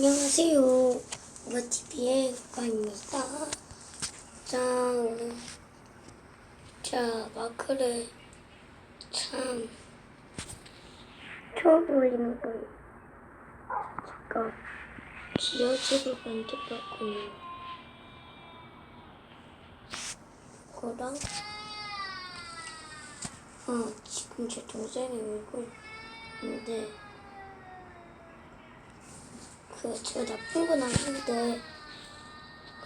안녕하세요. 오가TV의 국가입니다. 자, 오늘, 자, 마크를 참, 처음 올리는 거예요. 제가 지어집을 만들었거든요. 그거랑, 어, 지금 제 동생이 울고 있는데, 그 제가 나쁜 건 아닌데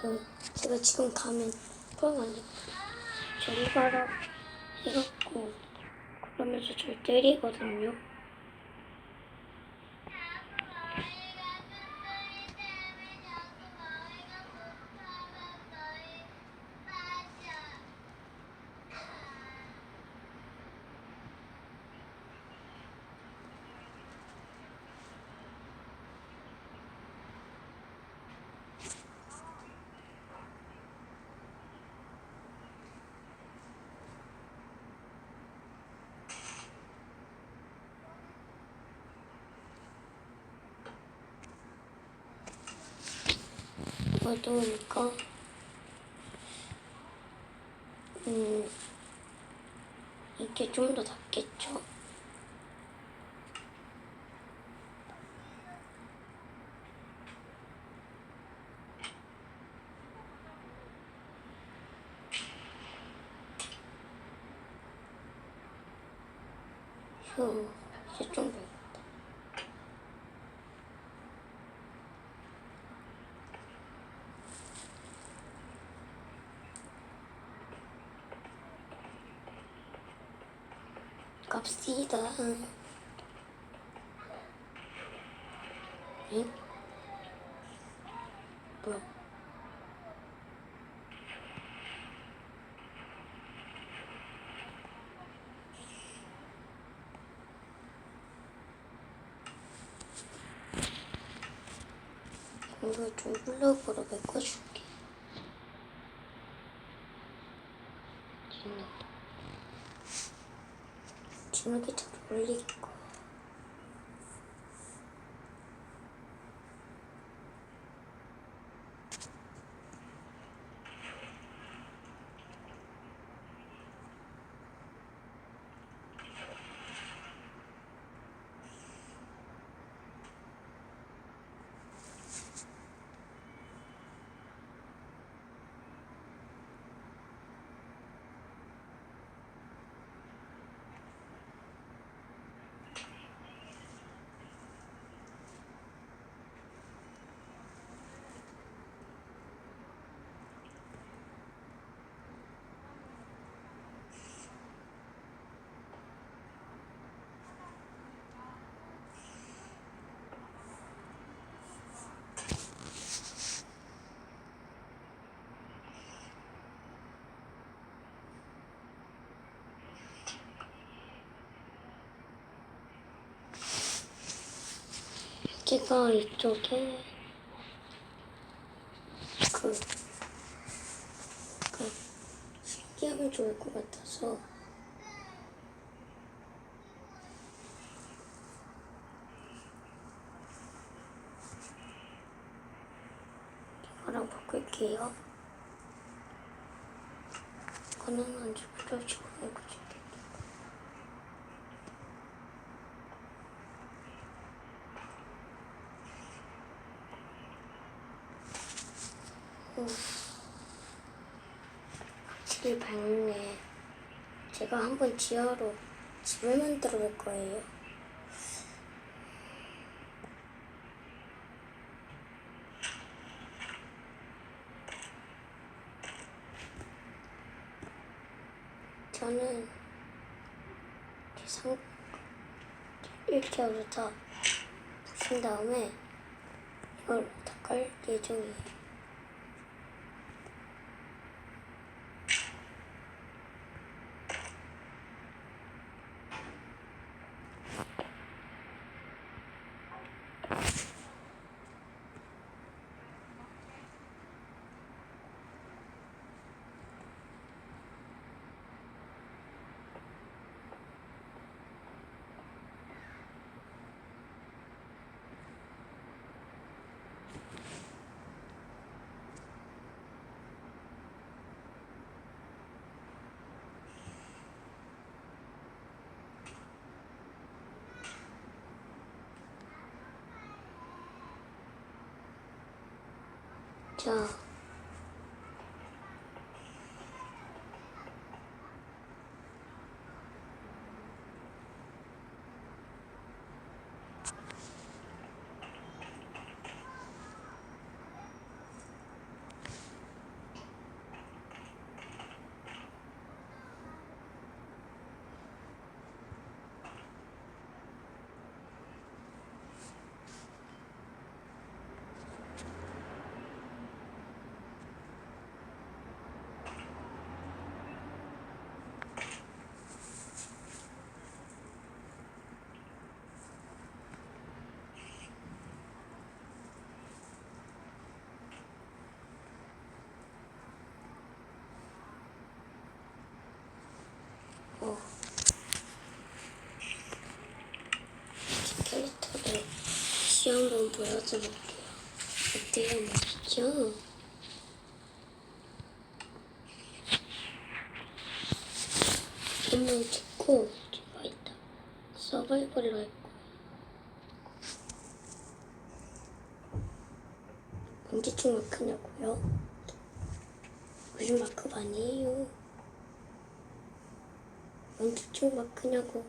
그 제가 지금 가면 그런 거 아니고 저리 가라 해갖고 그러면서 절 때리거든요. 어두우니까 음 이게 좀 더 낫겠죠. 휴, 이제 좀 낫다. 갑시다. 응? 뭐야? 이거 좀 블록으로 메꿔줄게. 지금까지 여기가 이쪽에 그, 그 신기하면 좋을 것 같아서 이거랑 바꿀게요. 이거는 언제 붙여주고 이거지. 제가 한번 지하로 집을 만들어 볼 거예요. 저는 상 이렇게 하고 다 부신 다음에 이걸 다깔 예정이에요. 자. 어. 캐릭터를 다시 한번 보여줘 볼게요. 어때요? 멋있죠? 한명 찍고 제가 있다. 서바이벌을 할 거예요. 언제쯤 마크냐고요? 무슨 마크 아니에요. 언제쯤 마크냐고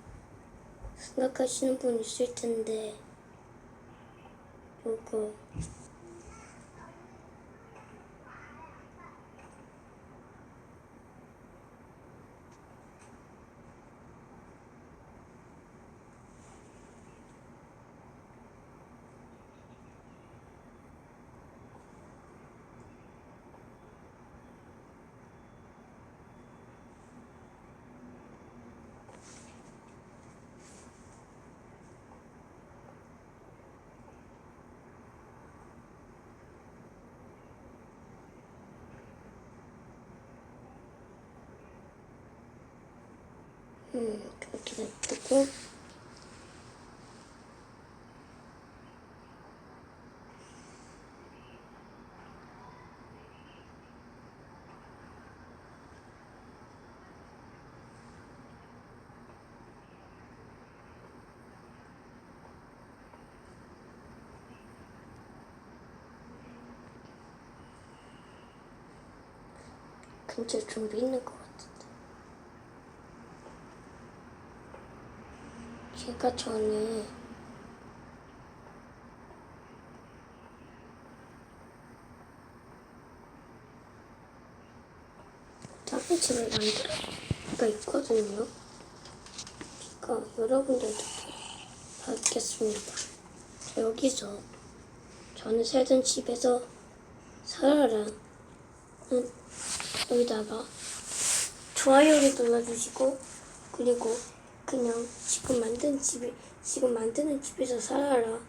생각하시는 분 있을 텐데 요거 음 그렇게 냅두고 근처에 좀비 있는 것 같은데 제가 전에 집을 만들어가 있거든요. 그러니까 여러분들도 받겠습니다. 여기서 저는 살던 집에서 살아라. 는 여기다가 좋아요를 눌러주시고 그리고 그냥 지금 만든 집에 지금 만드는 집에서 살아라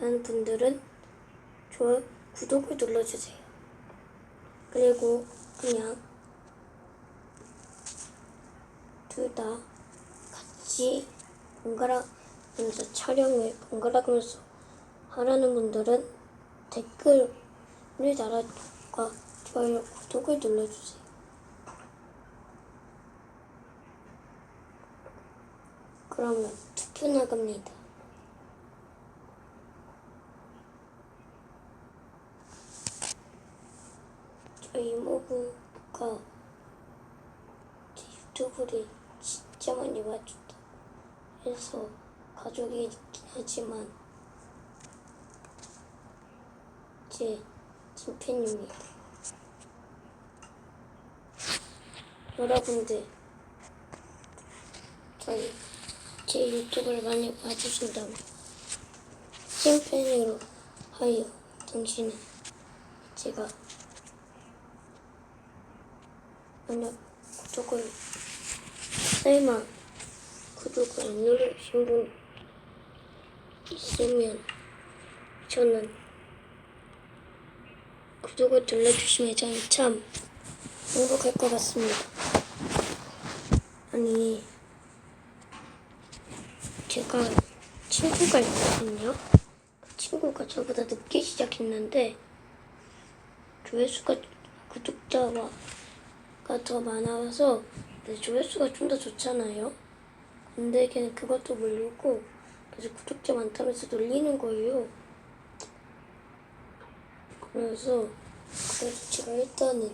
라는 분들은 좋아요 구독을 눌러주세요. 그리고 그냥 둘 다 같이 번갈아 가면서 촬영을 번갈아 가면서 하라는 분들은 댓글을 달아과 좋아요 구독을 눌러주세요. 그러면 투표 나갑니다. 저희 이모부가 제 유튜브를 진짜 많이 봐준다. 해서 가족이 있긴 하지만 제 친팬입니다. 여러분들 저희 제 유튜브를 많이 봐주신다면 찐팬으로 하여 당신은 제가 만약 구독을 설마 구독을 안 누르신 분 있으면 저는 구독을 눌러주시면 저는 참 행복할 것 같습니다. 아니 제가 친구가 있거든요. 그 친구가 저보다 늦게 시작했는데 조회수가 구독자가 더 많아서 네, 조회수가 좀 더 좋잖아요. 근데 걔는 그것도 모르고 그래서 구독자 많다면서 놀리는 거예요. 그래서 그래서 제가 일단은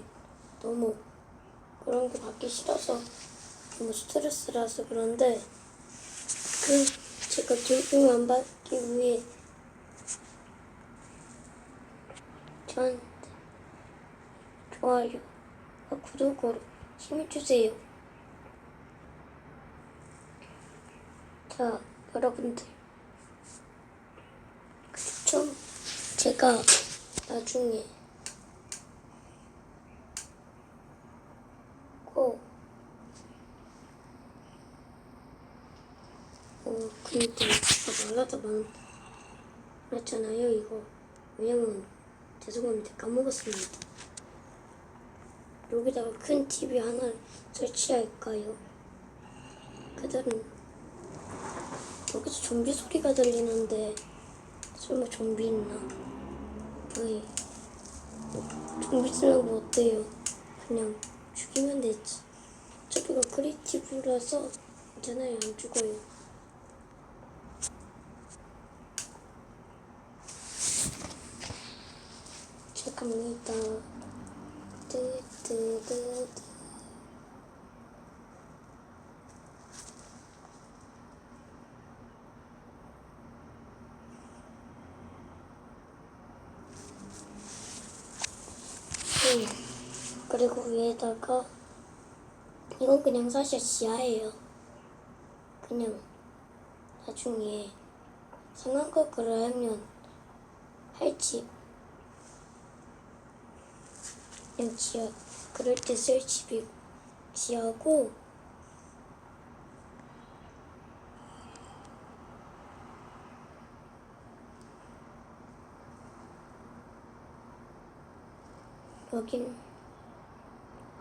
너무 그런 게 받기 싫어서 너무 스트레스라서 그런데 그 제가 질병 안 받기 위해 저한테 좋아요, 구독으로 힘을 주세요. 자, 여러분들. 그 추첨 제가 나중에 꼭 어, 근데 제가 말하다 말 말했잖아요, 이거. 왜냐면, 죄송합니다. 까먹었습니다. 여기다가 큰 TV 하나를 설치할까요? 그들은 여기서 좀비 소리가 들리는데 설마 좀비 있나? 어이 좀비 있으면 뭐 어때요? 그냥 죽이면 되지 어차피 이거 크리티브라서 괜찮아요 안 죽어요 시작합니다 뜨뜨뜨뜨 음, 그리고 위에다가 이건 그냥 사실 지하예요. 그냥 나중에 상한거그를 하면 할지 그냥 지하 그럴 집이 지하고 여긴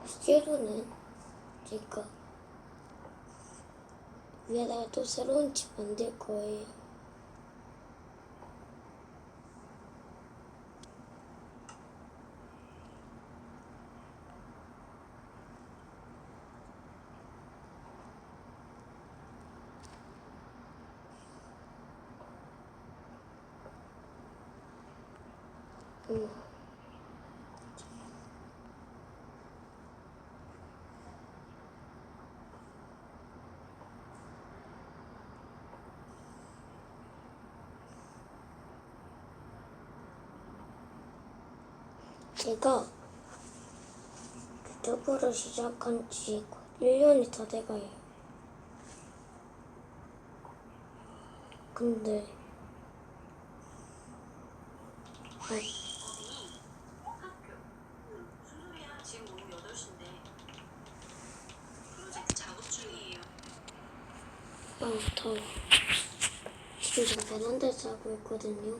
실제로는 제가 위에다가 또 새로운 집 만들 거예요. 음. 제가 유튜브를 시작한 지 1년이 다 돼가요. 근데 아, 소리야 지금 오후 8시인데 프로젝트 작업 중이에요. 아부터 지금 제가 베란다에서 하고 있거든요.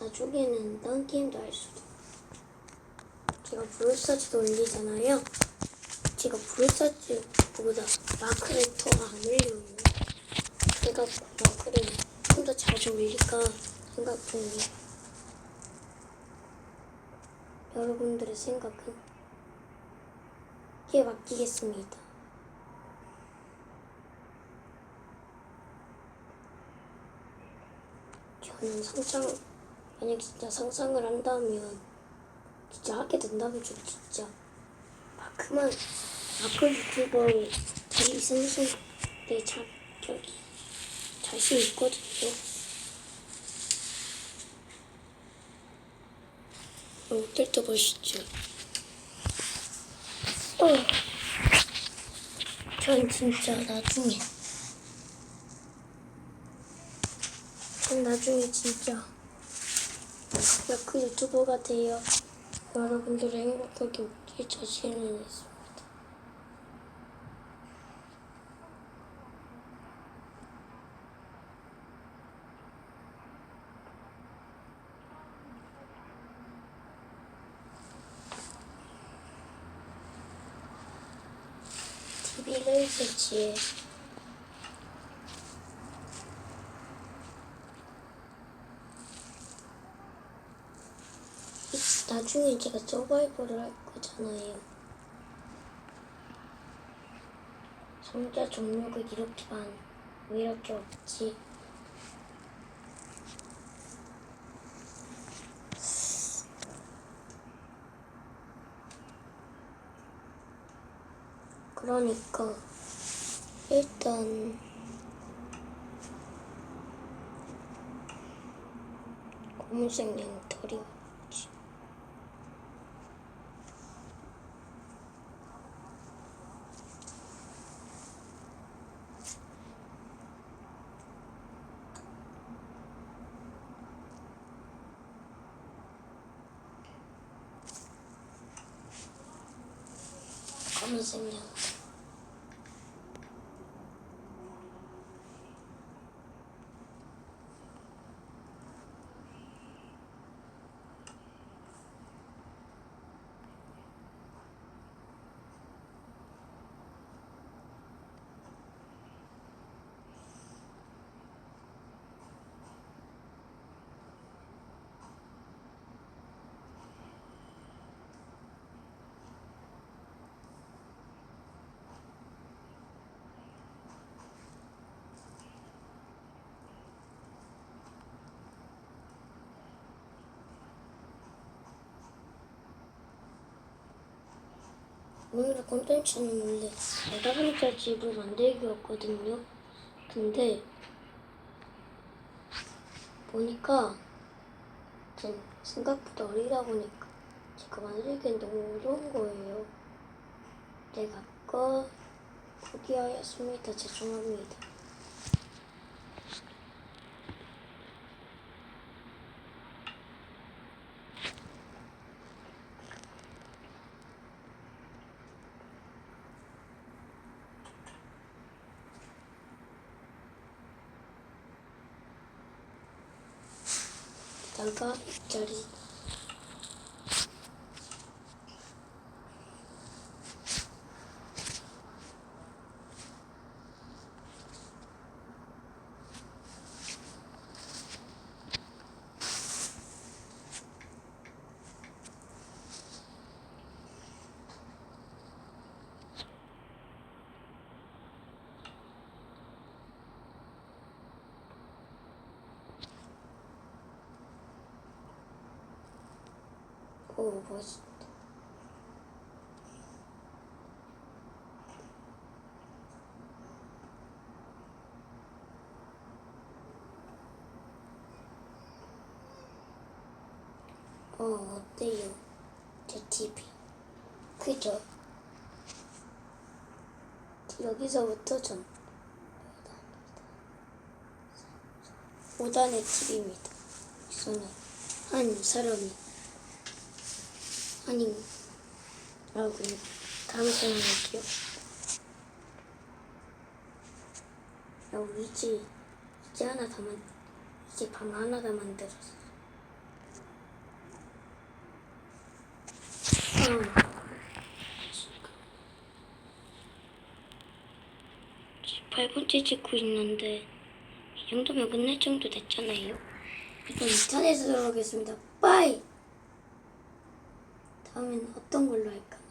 나중에는 딴 게임도 할 수도. 제가 브롤스타즈도 올리잖아요. 제가 브롤스타즈보다 마크를 더 안 올려요. 제가 마크를 좀 더 자주 올릴까 생각 중이에요. 여러분들의 생각은? 에 맡기겠습니다. 저는 상상 만약 진짜 상상을 한다면 진짜 하게 된다면 저 진짜 마크만 마크 유튜버로 자리 생성 내 자, 저기 자신 있거든요. 어떨 때 멋있죠? 어. 전 진짜 나중에 전 나중에 진짜 야그 유튜버가 돼요. 여러분들을 행복하게 웃길 자신을 있습니다. TV를 설치해. 나중에 제가 서바이벌을 할 거잖아요. 성자 종류가 이렇게 많, 왜 이렇게 없지? 그러니까 일단 검은색 양털이 없지. 검은 오늘의 콘텐츠는 원래 여자분자 집을 만들기였거든요. 근데 보니까 전 생각보다 어리다 보니까 제가 만들기엔 너무 어려운 거예요. 내가 거 포기하였습니다. 죄송합니다. 다가 입 오 멋있다. 어 어때요? 제 TV 그죠? 여기서부터 전 5단의 TV입니다. 여기서는 한 사람이 아니 라고 다음에 설명할게요. 여기 이제 이제 하나 더 만, 이제 방 하나 더 만들었어. 음. 지금 8분째 찍고 있는데 이 정도면 끝낼 정도 됐잖아요. 이건 2탄에서 들어가겠습니다. 빠이! 다음엔 어떤 걸로 할까?